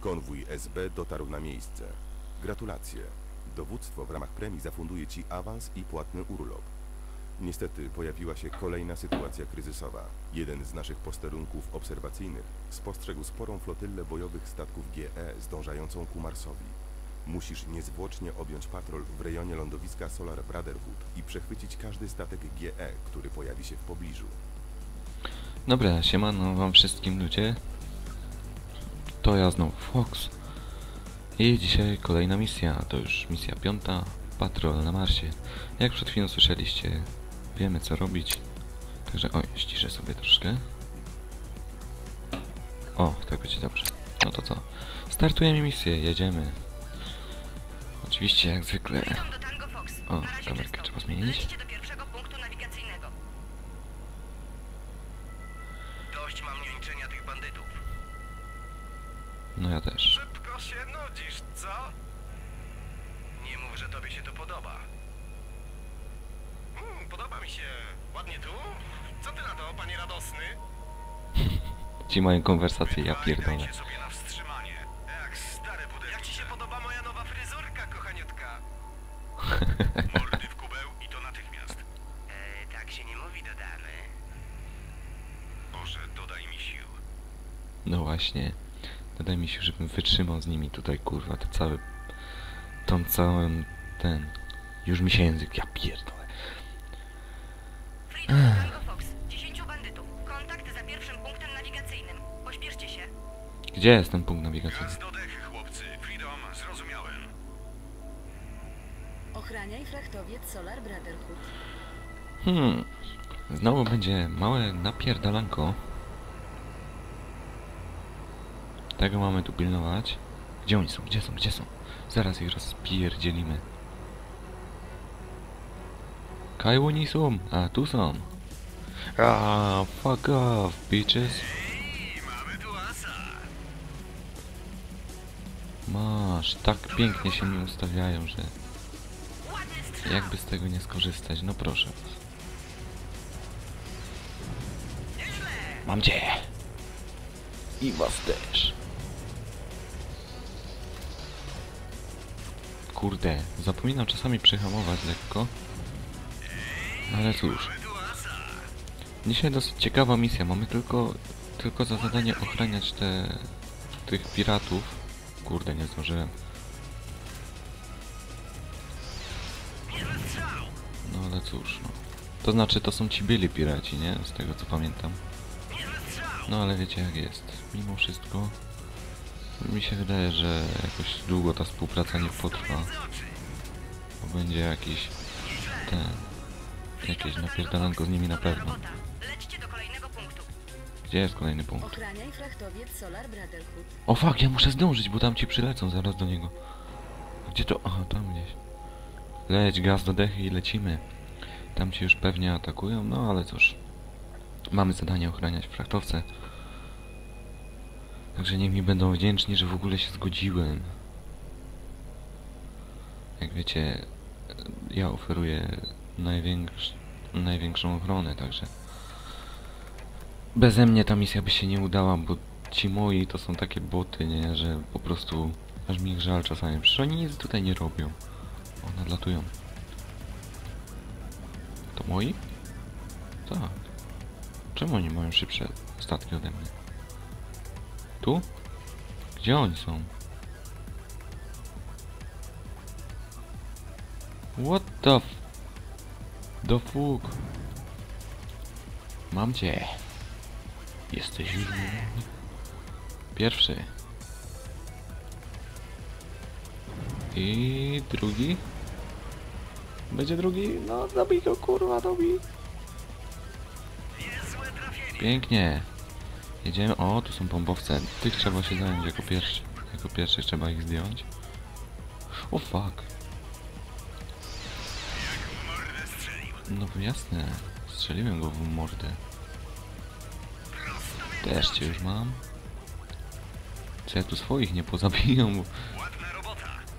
Konwój SB dotarł na miejsce. Gratulacje. Dowództwo w ramach premii zafunduje Ci awans i płatny urlop. Niestety pojawiła się kolejna sytuacja kryzysowa. Jeden z naszych posterunków obserwacyjnych spostrzegł sporą flotylę bojowych statków GE zdążającą ku Marsowi. Musisz niezwłocznie objąć patrol w rejonie lądowiska Solar Brotherhood i przechwycić każdy statek GE, który pojawi się w pobliżu. Dobra, siemano wam wszystkim ludzie. To ja znowu Fox. I dzisiaj kolejna misja, to już misja piąta, patrol na Marsie. Jak przed chwilą słyszeliście, wiemy co robić. Także oj, ściszę sobie troszkę. O, tak będzie dobrze. No to co? Startujemy misję, jedziemy. Oczywiście jak zwykle. O, kamerkę trzeba zmienić. No ja też. Szybko się nudzisz, co? Nie mów, że tobie się to podoba. Mm, podoba mi się. Ładnie tu? Co ty na to, panie radosny? Ci mają konwersację, ja pierdolę. Jak stare pudełko. Jak ci się podoba moja nowa fryzurka, kochaniutka? Mordy w kubeł i to natychmiast. E, tak się nie mówi do damy. Boże, dodaj mi sił. No właśnie. Dodaj mi się, żebym wytrzymał z nimi tutaj, kurwa, to cały... Tą całą... ten... Już mi się język, ja pierdolę. Freedom do Tango Fox. 10 bandytów. Kontakt za pierwszym punktem nawigacyjnym. Pośpieszcie się. Gdzie jest ten punkt nawigacyjny? Gaz do dechy, chłopcy. Freedom, zrozumiałem. Ochraniaj frachtowiec Solar Brotherhood. Hmm... Znowu będzie małe napierdalanko. Tego mamy tu pilnować. Gdzie oni są? Gdzie są? Gdzie są? Zaraz ich rozpierdzielimy. Kaiło nie są. A, tu są. Ah, fuck off, bitches. Masz, tak pięknie się mi ustawiają, że jakby z tego nie skorzystać, no proszę. Mam cię! I was też. Kurde, zapominam czasami przyhamować lekko. Ale cóż, dzisiaj dosyć ciekawa misja. Mamy tylko, tylko za zadanie ochraniać te, tych piratów. Kurde, nie zdążyłem. No ale cóż, no. To znaczy, to są ci byli piraci, nie? Z tego co pamiętam. No ale wiecie jak jest. Mimo wszystko, mi się wydaje, że jakoś długo ta współpraca nie potrwa. Bo będzie jakiś ten... Jakieś napierdalanko z nimi na pewno. Gdzie jest kolejny punkt? O fuck, ja muszę zdążyć, bo tam ci przylecą zaraz do niego. Gdzie to? Aha, tam gdzieś. Leć, gaz do dechy i lecimy. Tam ci już pewnie atakują, no ale cóż. Mamy zadanie ochraniać frachtowce. Także niech mi będą wdzięczni, że w ogóle się zgodziłem. Jak wiecie, ja oferuję największ, największą ochronę, także... Beze mnie ta misja by się nie udała, bo ci moi to są takie boty, nie, że po prostu aż mi ich żal czasami. Przecież oni nic tutaj nie robią. O, nadlatują. To moi? Tak. Czemu oni mają szybsze statki ode mnie? Tu? Gdzie oni są? What the f... The fuck? Mam cię. Jesteś już pierwszy. I drugi. Będzie drugi? No, dobij go, kurwa, dobij. Pięknie. Jedziemy. O, tu są bombowce. Tych trzeba się zająć jako pierwszy. Jako pierwszych trzeba ich zdjąć. O fuck. No jasne. Strzeliłem go w mordę. Też cię już mam. Czy ja tu swoich nie pozabiją, bo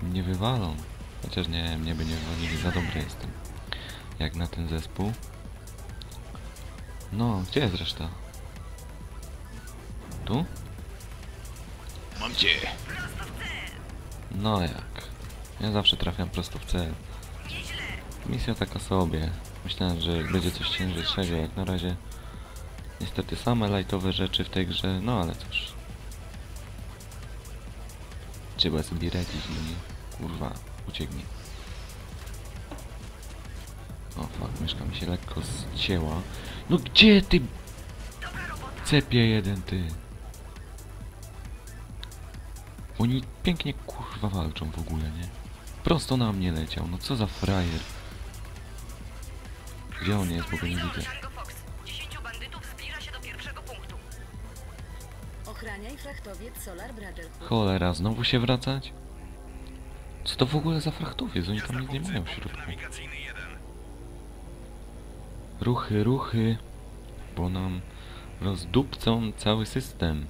mnie wywalą. Chociaż nie, mnie by nie wywalili, za dobry jestem. Jak na ten zespół. No, gdzie jest reszta? Tu? Mam cię. No jak? Ja zawsze trafiam prosto w cel. Misja taka sobie. Myślałem, że będzie coś cięższego, jak na razie. Niestety same lightowe rzeczy w tej grze, no ale cóż. Trzeba sobie radzić, nie? Kurwa, ucieknij. O fuck, myszka mi się lekko zcięła. No gdzie ty? Cepie jeden ty. Oni pięknie kurwa walczą w ogóle, nie? Prosto na mnie leciał, no co za frajer. Gdzie on jest, bo go nie widzę. Tango Fox. 10 bandytów zbliża się do pierwszego punktu. Ochraniaj frachtowiec Solar Brotherhood. Cholera, znowu się wracać? Co to w ogóle za frachtowiec? Oni tam nic nie mają w środku. nawigacyjny 1. Ruchy, ruchy, bo nam rozdupcą cały system.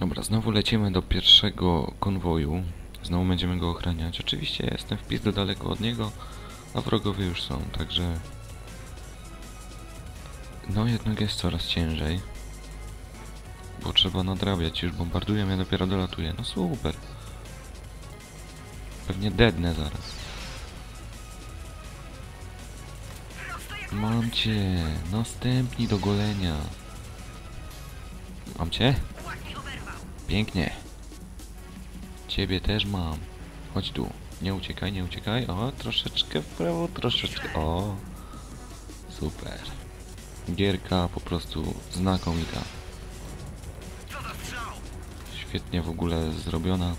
Dobra, znowu lecimy do pierwszego konwoju. Znowu będziemy go ochraniać. Oczywiście jestem w pizdu daleko od niego, a wrogowie już są, także... No jednak jest coraz ciężej. Bo trzeba nadrabiać, już bombardują, ja dopiero dolatuję. No super. Pewnie deadnę zaraz. Mam cię. Następni do golenia. Mam cię? Pięknie. Ciebie też mam. Chodź tu. Nie uciekaj, nie uciekaj. O, troszeczkę w prawo, troszeczkę. O. Super. Gierka po prostu znakomita. Świetnie w ogóle zrobiona.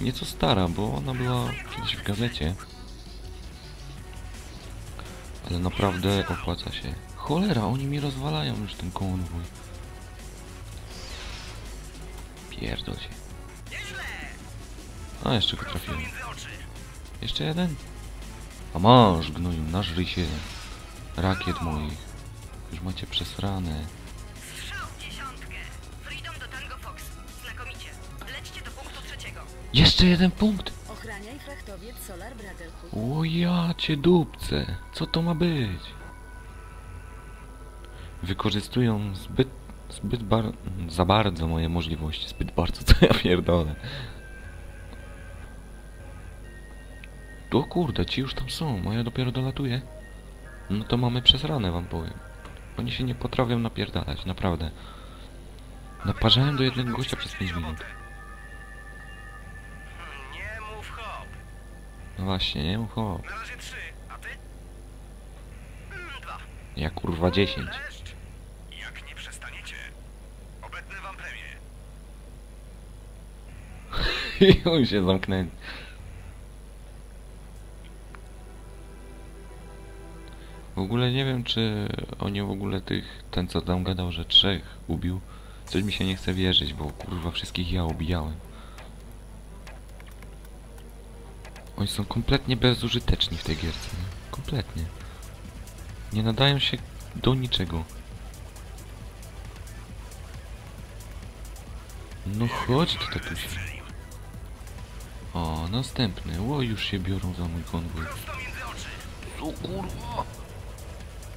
Nieco stara, bo ona była kiedyś w gazecie. Ale naprawdę opłaca się. Cholera, oni mi rozwalają już ten konwój. Pierdol się. A, jeszcze go trafiłem. Jeszcze jeden? A masz, gnoju, nażryj się. Rakiet moich. Już macie przesrane. Jeszcze jeden punkt! Ochraniaj frachtowiec Solar Brotherhood. O ja cię dupce. Co to ma być? Wykorzystują zbyt, zbyt bar za bardzo moje możliwości. Zbyt bardzo, co ja pierdolę. O kurde, ci już tam są, a ja dopiero dolatuję. No to mamy przesrane, wam powiem. Oni się nie potrafią napierdalać, naprawdę. Naparzałem do jednego gościa przez 5 minut. Hmm, Nie mów hop. No właśnie, nie mów hop. Na razie 3, a ty? Mm, Dwa. Ja kurwa 10. Deszcz. Jak nie przestaniecie, obetnę wam premię. I się zamknęli. W ogóle nie wiem, czy oni w ogóle tych, ten co tam gadał, że trzech ubił. Coś mi się nie chce wierzyć, bo kurwa wszystkich ja ubijałem. Oni są kompletnie bezużyteczni w tej gierce. Nie? Kompletnie. Nie nadają się do niczego. No chodź do tatusia. O, następny. O, już się biorą za mój konwój. Co kurwa?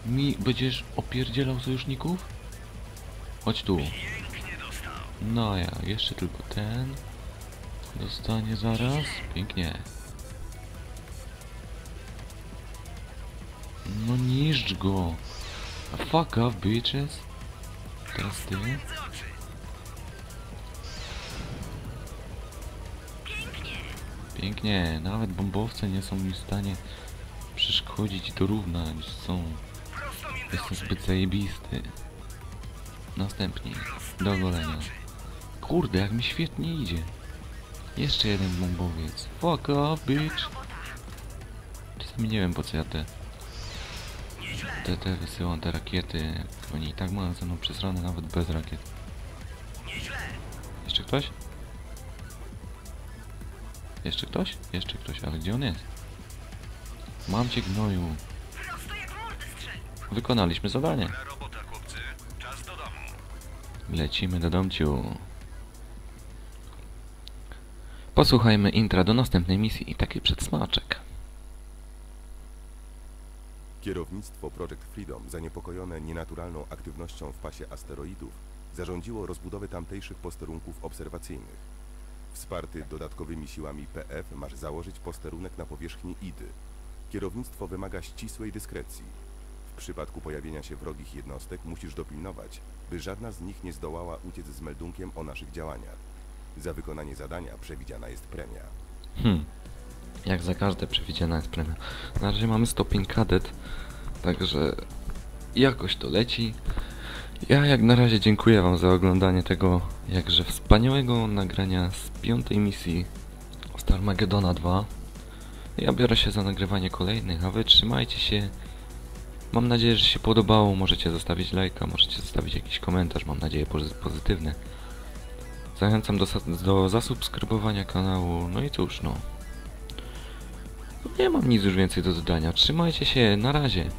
Mi będziesz opierdzielał sojuszników? Chodź tu. No ja, jeszcze tylko ten. Dostanie zaraz. Pięknie. No niszcz go. Fuck off, bitches. Teraz ty. Pięknie. Nawet bombowce nie są mi w stanie przeszkodzić i dorównać. Są Jestem zbyt zajebisty. Następnie. Do golenia. Kurde, jak mi świetnie idzie. Jeszcze jeden bombowiec. Fuck off, bitch. Czasami nie wiem po co ja te... Te, te wysyłam, te rakiety. Oni i tak mają ze mną przesrane nawet bez rakiet. Jeszcze ktoś? Jeszcze ktoś? Jeszcze ktoś, ale gdzie on jest? Mam cię gnoju. Wykonaliśmy zadanie. Dobra robota, chłopcy. Czas do domu. Lecimy do domciu. Posłuchajmy intra do następnej misji i taki przedsmaczek. Kierownictwo Project Freedom, zaniepokojone nienaturalną aktywnością w pasie asteroidów, zarządziło rozbudowę tamtejszych posterunków obserwacyjnych. Wsparty dodatkowymi siłami PF masz założyć posterunek na powierzchni Idy. Kierownictwo wymaga ścisłej dyskrecji. W przypadku pojawienia się wrogich jednostek musisz dopilnować, by żadna z nich nie zdołała uciec z meldunkiem o naszych działaniach. Za wykonanie zadania przewidziana jest premia. Hmm. Jak za każde przewidziana jest premia. Na razie mamy stopień kadet, także jakoś to leci. Ja jak na razie dziękuję Wam za oglądanie tego jakże wspaniałego nagrania z piątej misji Starmagedona 2. Ja biorę się za nagrywanie kolejnych, a Wy trzymajcie się. Mam nadzieję, że się podobało. Możecie zostawić lajka, możecie zostawić jakiś komentarz, mam nadzieję pozy- pozytywny. Zachęcam do, do zasubskrybowania kanału. No i cóż, no. Nie mam nic już więcej do dodania. Trzymajcie się, na razie.